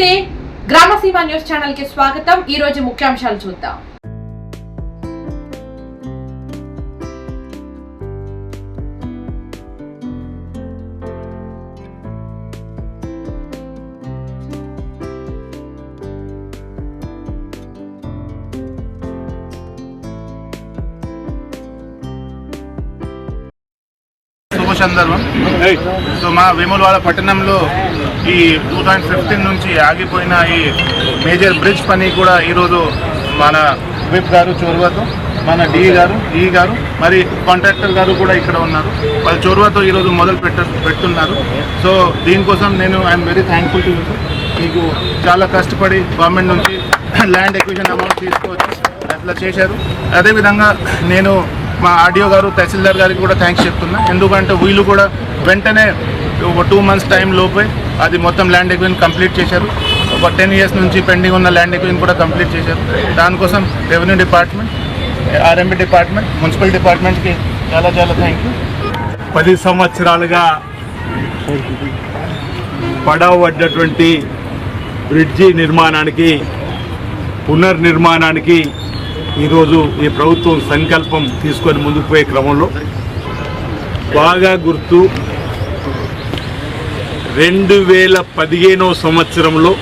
నమస్తే. గ్రామసీమ న్యూస్ ఛానల్కి స్వాగతం. ఈ రోజు ముఖ్యాంశాలు చూద్దాం. శుభ సందర్భం. సో మా వేములవాడ పట్టణంలో ఈ టూ థౌజండ్ ఫిఫ్టీన్ నుంచి ఆగిపోయిన ఈ మేజర్ బ్రిడ్జ్ పని కూడా ఈరోజు మన విప్ గారు చోరువాతో మన డి గారు ఈ గారు మరి కాంట్రాక్టర్ గారు కూడా ఇక్కడ ఉన్నారు. వాళ్ళ చోరువాతో ఈరోజు మొదలు పెట్ట పెడుతున్నారు సో దీనికోసం నేను ఐఎమ్ వెరీ థ్యాంక్ఫుల్ టు మీకు చాలా కష్టపడి గవర్నమెంట్ నుంచి ల్యాండ్ ఎక్విజన్ అమౌంట్ తీసుకొచ్చి అట్లా చేశారు. అదేవిధంగా నేను మా ఆడియో గారు తహసీల్దార్ గారికి కూడా థ్యాంక్స్ చెప్తున్నా. ఎందుకంటే వీళ్ళు కూడా వెంటనే ఒక టూ మంత్స్ టైం లోపే అది మొత్తం ల్యాండ్ ఎక్విజన్ కంప్లీట్ చేశారు. ఒక టెన్ ఇయర్స్ నుంచి పెండింగ్ ఉన్న ల్యాండ్ ఎక్విజన్ కూడా కంప్లీట్ చేశారు. దానికోసం revenue department R M B department municipal డిపార్ట్మెంట్కి చాలా చాలా థ్యాంక్ యూ పది సంవత్సరాలుగా పడవడ్డటువంటి బ్రిడ్జి నిర్మాణానికి పునర్నిర్మాణానికి ఈరోజు ఈ ప్రభుత్వం సంకల్పం తీసుకొని ముందుకు పోయే క్రమంలో బాగా గుర్తు రెండు వేల పదిహేనవ సంవత్సరంలో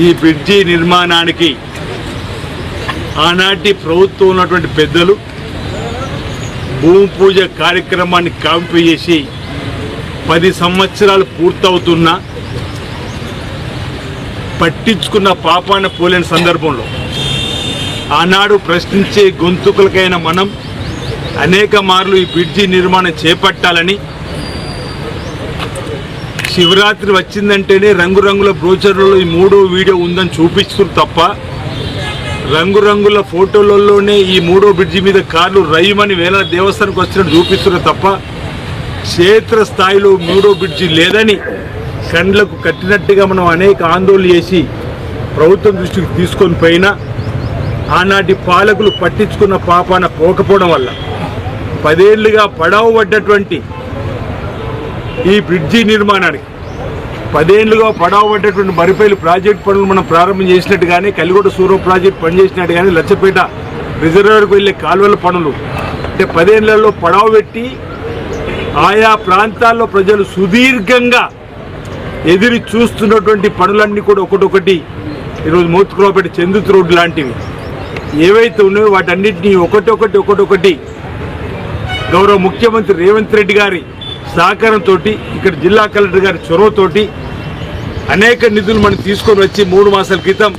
ఈ బ్రిడ్జి నిర్మాణానికి ఆనాటి ప్రభుత్వం ఉన్నటువంటి పెద్దలు భూమి పూజ కార్యక్రమాన్ని కాంపి చేసి పది సంవత్సరాలు పూర్తవుతున్నా పట్టించుకున్న పాపాన పోలేని సందర్భంలో ఆనాడు ప్రశ్నించే గొంతుకులకైన మనం అనేక మార్లు ఈ బ్రిడ్జి నిర్మాణం చేపట్టాలని శివరాత్రి వచ్చిందంటేనే రంగురంగుల బ్రోచర్లలో ఈ మూడో వీడియో ఉందని చూపిస్తున్నారు తప్ప రంగురంగుల ఫోటోలలోనే ఈ మూడో బ్రిడ్జి మీద కార్లు రయ్యమని వేల దేవస్థానికి వచ్చినట్టు చూపిస్తున్నారు తప్ప క్షేత్రస్థాయిలో మూడో బ్రిడ్జి లేదని కండ్లకు కట్టినట్టుగా మనం అనేక ఆందోళన చేసి ప్రభుత్వం దృష్టికి తీసుకొని పోయినా ఆనాటి పాలకులు పట్టించుకున్న పాపాన పోకపోవడం వల్ల పదేళ్ళుగా పడవబడ్డటువంటి ఈ బ్రిడ్జి నిర్మాణానికి. పదేళ్ళుగా పడవబడ్డటువంటి మరిపేలు ప్రాజెక్ట్ పనులు మనం ప్రారంభం చేసినట్టు కానీ కలిగొడ సూర్య ప్రాజెక్ట్ పనిచేసినట్టు కానీ లచ్చపేట రిజర్వేర్కు వెళ్ళే కాలువల పనులు. అంటే పదేళ్ళలో పడవ పెట్టి ఆయా ప్రాంతాల్లో ప్రజలు సుదీర్ఘంగా ఎదిరి చూస్తున్నటువంటి పనులన్నీ కూడా ఒకటొకటి ఈరోజు మోత్కురావుపేట చందుతు రోడ్డు లాంటివి. ఏవైతే ఉన్నాయో వాటన్నింటినీ ఒకటొకటి ఒకటొకటి గౌరవ ముఖ్యమంత్రి రేవంత్ రెడ్డి గారి సహకారంతో ఇక్కడ జిల్లా కలెక్టర్ గారి చొరవతోటి అనేక నిధులు మనం తీసుకొని వచ్చి మూడు మాసాల క్రితం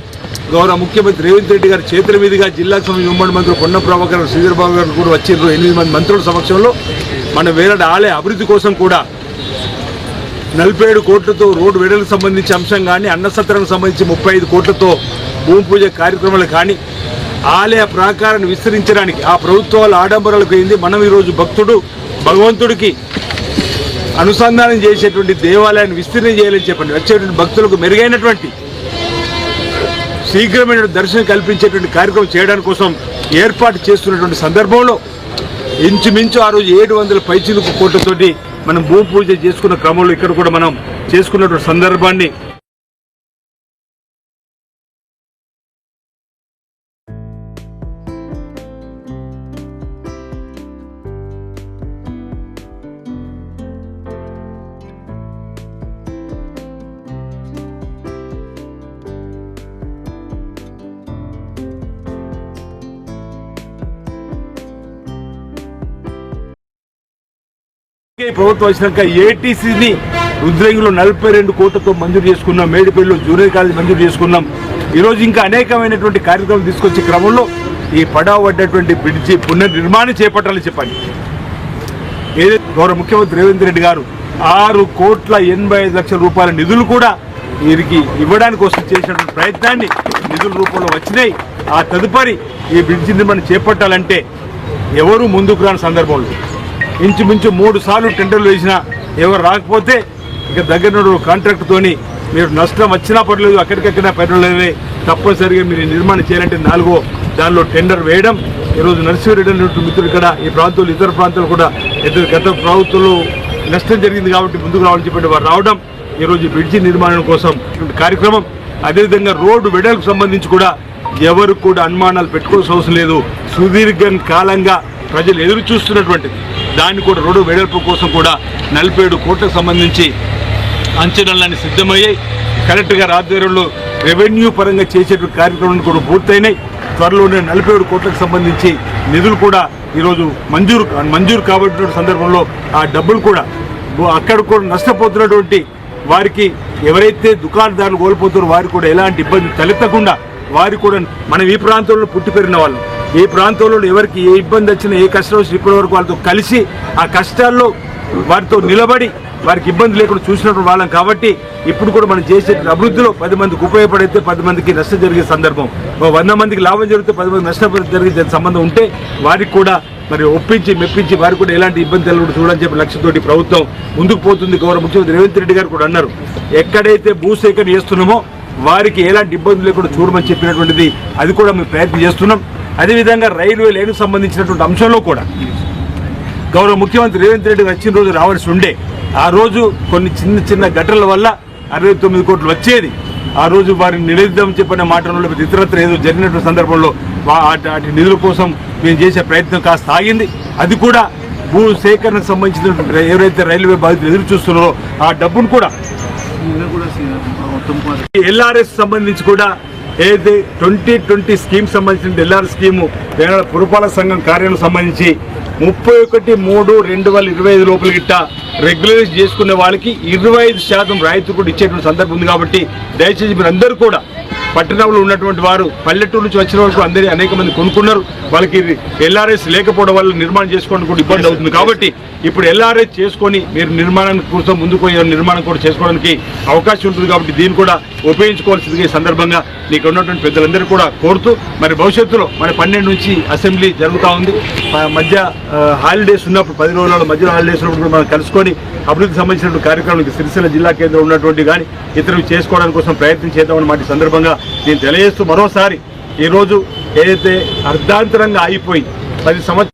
గౌరవ ముఖ్యమంత్రి రేవంత్ రెడ్డి గారి చేతుల మీదుగా జిల్లా సంబంధించిన ఉమ్మడి మంత్రులు కొండ ప్రభాకర్ శ్రీధర్బాబు గారు కూడా వచ్చిండ్రు ఎనిమిది మంది మంత్రుల సమక్షంలో మన వేరే ఆలయ అభివృద్ధి కోసం కూడా నలభై ఏడు కోట్లతో రోడ్డు వెడలకు సంబంధించి అంశం కానీ అన్నసత్రానికి సంబంధించి ముప్పై ఐదు కోట్లతో భూమి పూజ కార్యక్రమాలు కానీ ఆలయ ప్రాకారాన్ని విస్తరించడానికి ఆ ప్రభుత్వాల ఆడంబరాలకు అయింది. మనం ఈరోజు భక్తుడు భగవంతుడికి అనుసంధానం చేసేటువంటి దేవాలయాన్ని విస్తీర్ణం చేయాలని చెప్పండి వచ్చేటువంటి భక్తులకు మెరుగైనటువంటి శీఘ్రమైన దర్శనం కల్పించేటువంటి కార్యక్రమం చేయడానికి కోసం ఏర్పాటు చేస్తున్నటువంటి సందర్భంలో ఇంచుమించు ఆ రోజు ఏడు వందల పైచిలుకు కోట్లతోటి మనం భూ పూజ చేసుకున్న క్రమంలో ఇక్కడ కూడా మనం చేసుకున్నటువంటి సందర్భాన్ని ఈ ప్రభుత్వం వచ్చినాక ఏటీసీని రుద్రంగిలో నలభై రెండు కోట్లతో మంజూరు చేసుకున్నాం మేడిపల్లిలో జూనియర్ కాలేజ్ మంజూరు చేసుకున్నాం. ఈరోజు ఇంకా అనేకమైనటువంటి కార్యక్రమం తీసుకొచ్చే క్రమంలో ఈ పడవ పడ్డటువంటి బ్రిడ్జి పునర్నిర్మాణం చేపట్టాలని చెప్పండి. ఏదైతే గౌరవ ముఖ్యమంత్రి రేవంత్ రెడ్డి గారు ఆరు కోట్ల ఎనభై ఐదు లక్షల రూపాయల నిధులు కూడా వీరికి ఇవ్వడానికి కోసం చేసినటువంటి ప్రయత్నాన్ని నిధుల రూపంలో వచ్చినాయి. ఆ తదుపరి ఈ బ్రిడ్జి నిర్మాణం చేపట్టాలంటే ఎవరు ముందుకు రాని సందర్భంలో ఇంచుమించు మూడు సార్లు టెండర్లు వేసినా ఎవరు రాకపోతే ఇక దగ్గర కాంట్రాక్ట్తోని మీరు నష్టం వచ్చినా పర్లేదు అక్కడికక్కడ పర్లేదు తప్పనిసరిగా మీరు నిర్మాణం చేయాలంటే నాలుగో దానిలో టెండర్ వేయడం. ఈరోజు నర్సీరెడ్డి మిత్రులు ఇక్కడ ఈ ప్రాంతాలు ఇతర ప్రాంతాలు కూడా ఇద్దరు గత ప్రభుత్వంలో నష్టం జరిగింది కాబట్టి ముందుకు రావాలని చెప్పి వారు రావడం ఈరోజు బ్రిడ్జి నిర్మాణం కోసం ఇటువంటి కార్యక్రమం. అదేవిధంగా రోడ్డు వెడల్పు సంబంధించి కూడా ఎవరు కూడా అనుమానాలు పెట్టుకోవాల్సిన అవసరం లేదు. సుదీర్ఘ కాలంగా ప్రజలు ఎదురు చూస్తున్నటువంటిది. దాన్ని కూడా రోడ్డు వెడల్పు కోసం కూడా నలభై ఏడు కోట్లకు సంబంధించి అంచనాలన్నీ సిద్ధమయ్యాయి. కలెక్టర్ గారి ఆధ్వర్యంలో రెవెన్యూ పరంగా చేసేటువంటి కార్యక్రమాలు కూడా పూర్తయినాయి. త్వరలోనే నలభై ఏడు కోట్లకు సంబంధించి నిధులు కూడా ఈరోజు మంజూరు మంజూరు కాబట్టిన సందర్భంలో ఆ డబ్బులు కూడా అక్కడ కూడా నష్టపోతున్నటువంటి వారికి ఎవరైతే దుకాణదారులు కోల్పోతారో వారికి కూడా ఎలాంటి ఇబ్బంది తలెత్తకుండా వారు కూడా మనం ఈ ప్రాంతంలో పుట్టి పెరిగిన వాళ్ళు. ఈ ప్రాంతంలో ఎవరికి ఏ ఇబ్బంది వచ్చినా ఏ కష్టం వచ్చినా ఇప్పటి వరకు వాళ్ళతో కలిసి ఆ కష్టాల్లో వారితో నిలబడి వారికి ఇబ్బంది లేకుండా చూసినటువంటి వాళ్ళం కాబట్టి ఇప్పుడు కూడా మనం చేసే అభివృద్ధిలో పది మందికి ఉపయోగపడితే పది మందికి నష్టం జరిగే సందర్భం. వంద మందికి లాభం జరిగితే పది మంది నష్టం జరిగే సంబంధం ఉంటే వారికి కూడా మరి ఒప్పించి మెప్పించి వారికి కూడా ఎలాంటి ఇబ్బంది కలగకుండా చూడాలని చెప్పి లక్ష్యంతోటి ప్రభుత్వం ముందుకు పోతుంది. గౌరవ ముఖ్యమంత్రి రేవంత్ రెడ్డి గారు కూడా అన్నారు. ఎక్కడైతే భూసేకరణ చేస్తున్నామో వారికి ఎలాంటి ఇబ్బంది లేకుండా చూడమని చెప్పినటువంటిది అది కూడా మేము ప్రయత్నం చేస్తున్నాం. అదేవిధంగా రైల్వే లైన్కు సంబంధించినటువంటి అంశంలో కూడా గౌరవ ముఖ్యమంత్రి రేవంత్ రెడ్డి గారు వచ్చిన రోజు రావాల్సి ఉండే ఆ రోజు కొన్ని చిన్న చిన్న ఘటనల వల్ల అరవై తొమ్మిది కోట్లు వచ్చేది. ఆ రోజు వారిని నిలదీద్దామని చెప్పిన మాటలో లేకపోతే ఇతరత్ర ఏదో జరిగినటువంటి సందర్భంలో వా- అటు అటు నిధుల కోసం మేము చేసే ప్రయత్నం కాస్త ఆగింది. అది కూడా భూ సేకరణకు సంబంధించిన ఎవరైతే రైల్వే బాధితులు ఎదురు చూస్తున్నారో ఆ డబ్బును కూడా ఎల్ఆర్ఎస్ సంబంధించి కూడా ఏదైతే ట్వంటీ ట్వంటీ స్కీమ్ సంబంధించిన ఎల్ఆర్ స్కీము తెలంగాణ పురపాలక సంఘం కార్యాలయం సంబంధించి ముప్పై ఒకటి మూడు రెండు వేల ఇరవై ఐదు లోపల గిట్ట రెగ్యులరైజ్ చేసుకునే వాళ్ళకి ఇరవై ఐదు శాతం రాయితీ కూడా ఇచ్చేటువంటి సందర్భం ఉంది కాబట్టి దయచేసి మీరు అందరూ కూడా పట్టణంలో ఉన్నటువంటి వారు పల్లెటూరు నుంచి వచ్చిన వరకు అందరి అనేక మంది కొనుక్కున్నారు. వాళ్ళకి ఎల్ఆర్ఎస్ లేకపోవడం వల్ల నిర్మాణం చేసుకోవడం కూడా ఇబ్బంది అవుతుంది. కాబట్టి ఇప్పుడు ఎల్ఆర్ఎస్ చేసుకొని మీరు నిర్మాణానికి కోసం ముందుకు నిర్మాణం కూడా చేసుకోవడానికి అవకాశం ఉంటుంది కాబట్టి దీన్ని కూడా ఉపయోగించుకోవాల్సింది ఈ సందర్భంగా నీకు ఉన్నటువంటి పెద్దలందరూ కూడా కోరుతూ మరి భవిష్యత్తులో మరి పన్నెండు నుంచి అసెంబ్లీ జరుగుతూ ఉంది. మధ్య హాలిడేస్ ఉన్నప్పుడు పది రోజుల మధ్యలో హాలిడేస్ ఉన్నప్పుడు మనం కలుసుకొని అభివృద్ధి సంబంధించినటువంటి కార్యక్రమానికి సిరిసిల్ల జిల్లా కేంద్రం ఉన్నటువంటి కానీ ఇతరులు చేసుకోవడానికి కోసం ప్రయత్నం చేద్దామని మాట సందర్భంగా నేను తెలియజేస్తూ మరోసారి ఈరోజు ఏదైతే అర్ధాంతరంగా ఆగిపోయి పది సంవత్సరాలు